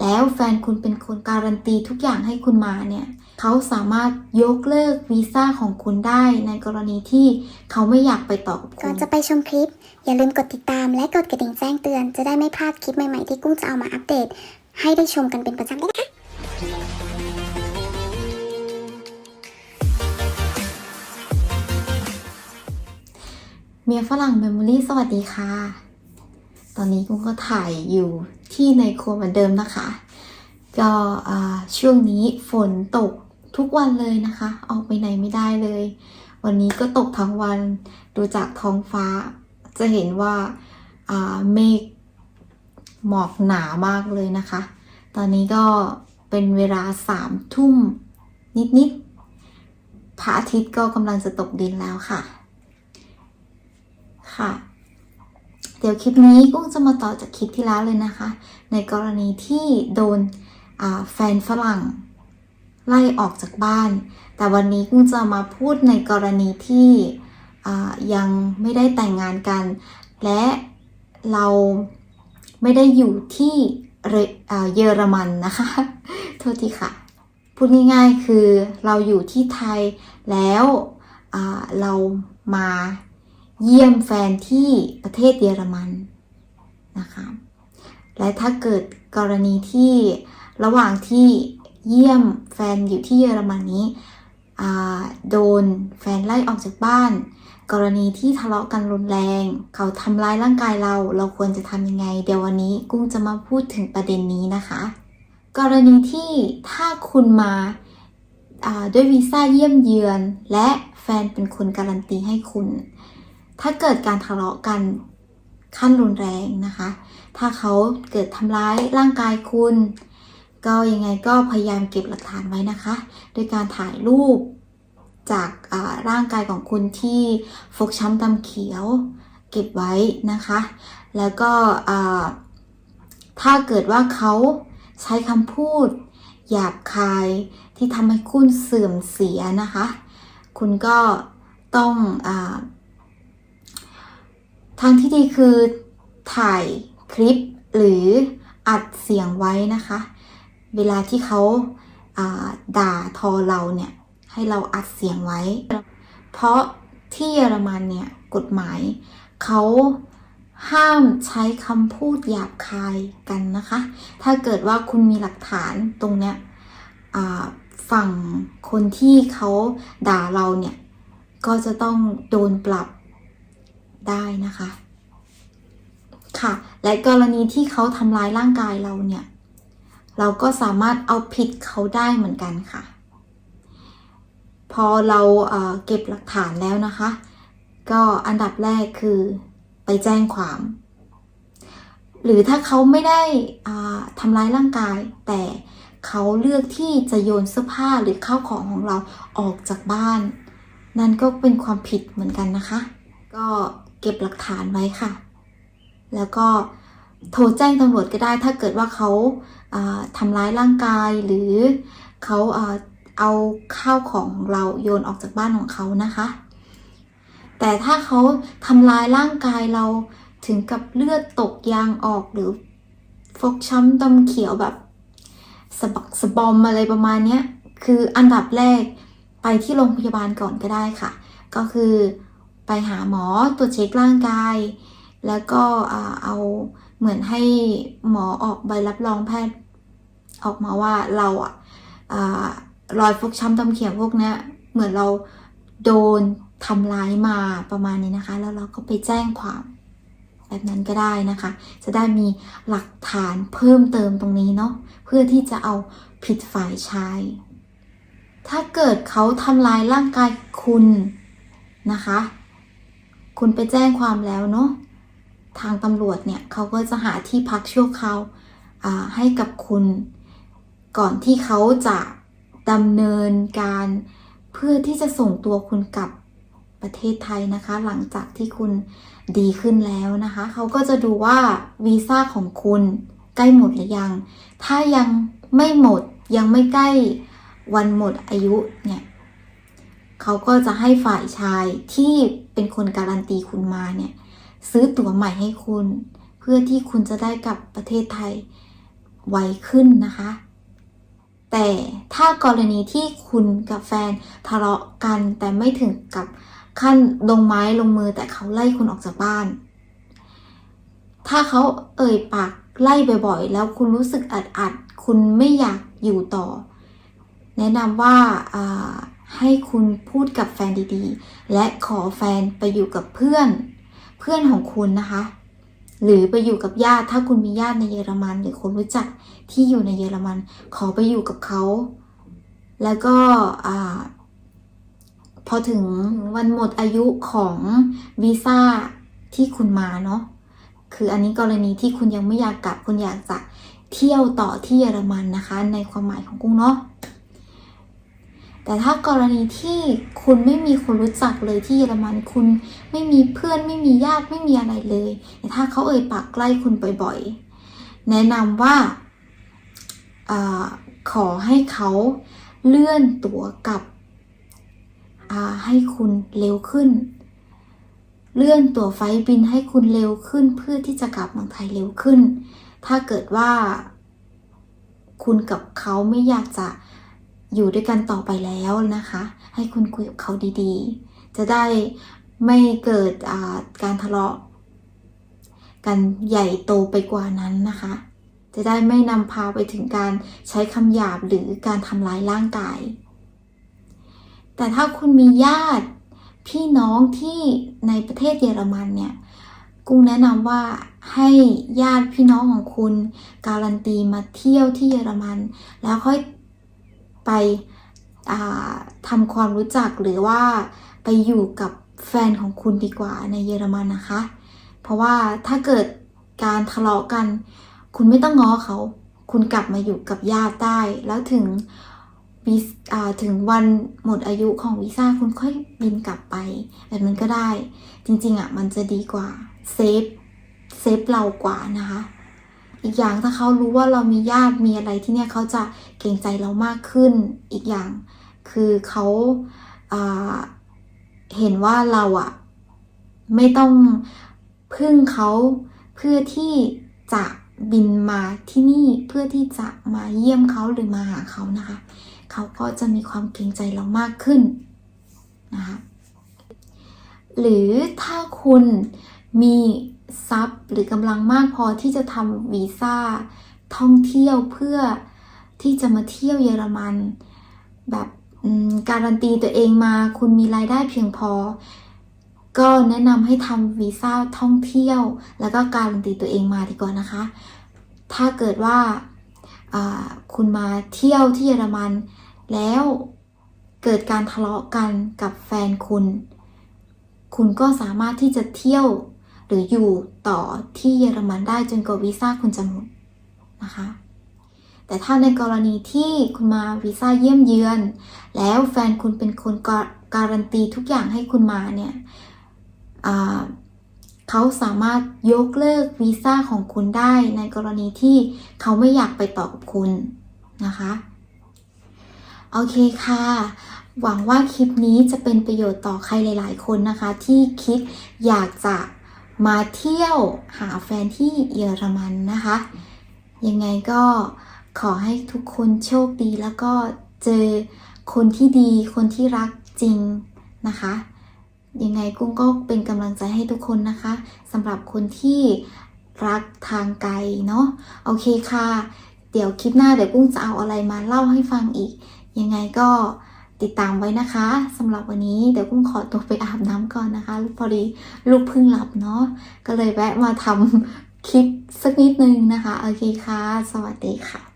แล้วแฟนคุณเป็นคนการันตีทุกอย่างให้คุณมาเนี่ยเขาสามารถยกเลิกวีซ่าของคุณได้ในกรณีที่เขาไม่อยากไปต่อกับก่คุอนณจะไปชมคลิป อย่าลืมกดติดตามและกดกระดิ่งแจ้งเตือน จะได้ไม่พลาดคลิปใหม่ๆที่กุ้งจะเอามาอัปเดต ให้ได้ชมกันเป็นประจำด้วยนะคะเมียฝรั่งเมมโมรี่สวัสดีค่ะ ตอนนี้กุ้งก็ถ่ายอยู่ ที่ในครัวเหมือนเดิมนะคะ ก็ช่วงนี้ฝนตกทุกวันเลยนะคะ ออกไปไหนไม่ได้เลย วันนี้ก็ตกทั้งวัน ดูจากท้องฟ้า จะเห็นว่าอ่าเมฆหมอกหนามากเลยนะคะ ตอนนี้ก็เป็นเวลาสามทุ่มนิดๆพระอาทิตย์ก็กำลังจะตกดินแล้วค่ะ ค่ะ เดี๋ยวคลิปนี้กุ้งจะมาต่อจากคลิปที่แล้วเลยนะคะ ในกรณีที่โดนแฟนฝรั่ง ไล่ออกจากบ้าน แต่วันนี้กุ้งจะมาพูดในกรณีที่ยังไม่ได้แต่งงานกัน และเราไม่ได้อยู่ที่เยอรมันนะคะ โทษทีค่ะ พูดง่ายๆคือเราอยู่ที่ไทยแล้วเรามา เยี่ยมแฟนที่ประเทศเยอรมันนะคะ และถ้าเกิดกรณีที่ระหว่างที่เยี่ยมแฟนอยู่ที่เยอรมันนี้โดนแฟนไล่ออกจากบ้าน กรณีที่ทะเลาะกันรุนแรง เขาทำร้ายร่างกายเรา เราควรจะทำยังไง เดี๋ยววันนี้กุ้งจะมาพูดถึงประเด็นนี้นะคะ กรณีที่ถ้าคุณมาาด้วยวีซ่าเยี่ยมเยือน และแฟนเป็นคนการันตีให้คุณ ถ้าเกิดการทะเลาะกันขั้นรุนแรงนะคะ ถ้าเขาเกิดทำร้ายร่างกายคุณ ก็ยังไงก็พยายามเก็บหลักฐานไว้นะคะ โดยการถ่ายรูปจากร่างกายของคุณที่ฟกช้ำดำเขียว เก็บไว้นะคะ แล้วก็ถ้าเกิดว่าเขาใช้คำพูด หยาบคายที่ทำให้คุณเสื่อมเสียนะคะ คุณก็ต้องอ ทางที่ดีคือถ่ายคลิปหรืออัดเสียงไว้นะคะ เวลาที่เขาาด่าทอเราเนี่ยให้เราอัดเสียงไว้ เพราะที่เยอรมันเนี่ยกฎหมายเขาห้ามใช้คำพูดหยาบคายกันนะคะ ถ้าเกิดว่าคุณมีหลักฐานตรงเนี้ยฝั่งคนที่เขาด่าเราเนี่ย ก็จะต้องโดนปรับ ได้นะคะ ค่ะ และกรณีที่เขาทำร้ายร่างกายเราเนี่ย เราก็สามารถเอาผิดเขาได้เหมือนกันค่ะ พอเราเเก็บหลักฐานแล้วนะคะ ก็อันดับแรกคือไปแจ้งความ หรือถ้าเขาไม่ได้ทำร้ายร่างกาย แต่เขาเลือกที่จะโยนเสื้อผ้าหรือข้าวของของเราออกจากบ้าน นั่นก็เป็นความผิดเหมือนกันนะคะ ก็ เก็บหลักฐานไว้ค่ะ แล้วก็โทรแจ้งตำรวจก็ได้ ถ้าเกิดว่าเขาทำร้ายร่างกายหรือเขาเอาข้าวของเราโยนออกจากบ้านของเขานะคะ แต่ถ้าเขาทำร้ายร่างกายเราถึงกับเลือดตกยางออกหรือฟกช้ำดำเขียวแบบสะบักสะบอมอะไรประมาณนี้คืออันดับแรกไปที่โรงพยาบาลก่อนก็ได้ค่ะ ก็คือ ไปหาหมอตรวจเช็คร่างกาย แล้วก็เอาเหมือนให้หมอออกใบรับรองแพทย์ ออกมาว่าเราอะรอยฟกช้ำดำเขียวพวกเนี้ยเหมือนเราโดนทำร้ายมาประมาณนี้นะคะ แล้วเราก็ไปแจ้งความแบบนั้นก็ได้นะคะ จะได้มีหลักฐานเพิ่มเติมตรงนี้เนาะเพื่อที่จะเอาผิดฝ่ายชาย ถ้าเกิดเขาทำร้ายร่างกายคุณนะคะ คุณไปแจ้งความแล้วเนาะทางตำรวจเนี่ยเขาก็จะหาที่พักชั่วคราวอ่าให้กับคุณก่อนที่เขาจะดำเนินการเพื่อที่จะส่งตัวคุณกลับประเทศไทยนะคะ หลังจากที่คุณดีขึ้นแล้วนะคะ เขาก็จะดูว่าวีซ่าของคุณใกล้หมดหรือยัง ถ้ายังไม่หมดยังไม่ใกล้วันหมดอายุเนี่ย เขาก็จะให้ฝ่ายชายที่เป็นคนการันตีคุณมาเนี่ยซื้อตั๋วใหม่ให้คุณ เพื่อที่คุณจะได้กลับประเทศไทยไวขึ้นนะคะ แต่ถ้ากรณีที่คุณกับแฟนทะเลาะกันแต่ไม่ถึงกับขั้นลงไม้ลงมือแต่เขาไล่คุณออกจากบ้าน ถ้าเขาเอ่ยปากไล่บ่อยๆ แล้วคุณรู้สึกอัดอัดๆคุณไม่อยากอยู่ต่อ แนะนำว่าอ่า ให้คุณพูดกับแฟนดีๆ และขอแฟนไปอยู่กับเพื่อน เพื่อนของคุณนะคะ หรือไปอยู่กับญาติถ้าคุณมีญาติในเยอรมัน หรือคนรู้จักที่อยู่ในเยอรมัน ขอไปอยู่กับเขา แล้วก็พอถึงวันหมดอายุของวีซ่าที่คุณมาเนาะคืออันนี้กรณีที่คุณยังไม่อยากกลับคุณอยากจะเที่ยวต่อที่เยอรมันนะคะ ในความหมายของกุ้งเนาะ แต่ถ้ากรณีที่คุณไม่มีคนรู้จักเลยที่เยอรมันคุณไม่มีเพื่อนไม่มีญาติไม่มีอะไรเลยแต่ถ้าเขาเอ่ยปากใกล้คุณบ่อยๆ แนะนำว่าอขอให้เขาเลื่อนตั๋วกลับให้คุณเร็วขึ้น เลื่อนตั๋วไฟบินให้คุณเร็วขึ้นเพื่อที่จะกลับเมืองไทยเร็วขึ้น ถ้าเกิดว่าคุณกับเขาไม่อยากจะ อยู่ด้วยกันต่อไปแล้วนะคะ ให้คุณคุยกับเขาดีๆ จะได้ไม่เกิดการทะเลาะกันใหญ่โตไปกว่านั้นนะคะ จะได้ไม่นำพาไปถึงการใช้คำหยาบหรือการทำร้ายร่างกาย แต่ถ้าคุณมีญาติพี่น้องที่ในประเทศเยอรมันเนี่ยกุ้งแนะนำว่าให้ญาติพี่น้องของคุณ การันตีมาเที่ยวที่เยอรมัน แล้วค่อย ไปอ่าทำความรู้จักหรือว่าไปอยู่กับแฟนของคุณดีกว่าในเยอรมันนะคะ เพราะว่าถ้าเกิดการทะเลาะกัน คุณไม่ต้องง้อเขา คุณกลับมาอยู่กับญาติได้ แล้วถึงวีถึงวันหมดอายุของวีซ่าคุณค่อยบินกลับไปแบบนั้นก็ได้ จริงๆอะมันจะดีกว่าเซฟเซฟเรากว่านะคะ อีกอย่างถ้าเขารู้ว่าเรามีญาติมีอะไรที่เนี่ยเขาจะเกรงใจเรามากขึ้น อีกอย่างคือเขาอ่าเห็นว่าเราอะไม่ต้องพึ่งเขาเพื่อที่จะบินมาที่นี่เพื่อที่จะมาเยี่ยมเขาหรือมาหาเขานะคะ เขาก็จะมีความเกรงใจเรามากขึ้นนะคะหรือถ้าคุณมี ทรัพย์ หรือกำลังมากพอที่จะทำวีซ่าท่องเที่ยวเพื่อที่จะมาเที่ยวเยอรมัน แบบการันตีตัวเองมาคุณมีรายได้เพียงพอ ก็แนะนำให้ทำวีซ่าท่องเที่ยว แล้วก็การันตีตัวเองมาดีกว่านะคะ ถ้าเกิดว่าคุณมาเที่ยวที่เยอรมัน แล้วเกิดการทะเลาะกันกับแฟนคุณ คุณก็สามารถที่จะเที่ยว หรืออยู่ต่อที่เยอรมันได้จนกว่าวีซ่าคุณจะหมดนะคะ แต่ถ้าในกรณีที่คุณมาวีซ่าเยี่ยมเยือน แล้วแฟนคุณเป็นคนกาการันตีทุกอย่างให้คุณมาเนี่ยเขาสามารถยกเลิกวีซ่าของคุณได้ในกรณีที่เขาไม่อยากไปต่อกับคุณนะคะโอเคค่ะ หวังว่าคลิปนี้จะเป็นประโยชน์ต่อใครหลาย ๆ คนนะคะ ที่คิดอยากจะ มาเที่ยวหาแฟนที่เยอรมันนะคะ ยังไงก็ขอให้ทุกคนโชคดีแล้วก็เจอคนที่ดีคนที่รักจริงนะคะ ยังไงกุ้งก็เป็นกำลังใจให้ทุกคนนะคะสำหรับคนที่รักทางไกลเนาะโอเคค่ะ เดี๋ยวคลิปหน้าเดี๋ยวกุ้งจะเอาอะไรมาเล่าให้ฟังอีก ยังไงก็ ติดตามไว้นะคะสำหรับวันนี้เดี๋ยวกุ้งขอตัวไปอาบน้ำก่อนนะคะพอดีลูกเพิ่งหลับเนาะก็เลยแวะมาทำคลิปสักนิดนึงนะคะ โอเคค่ะ สวัสดีค่ะ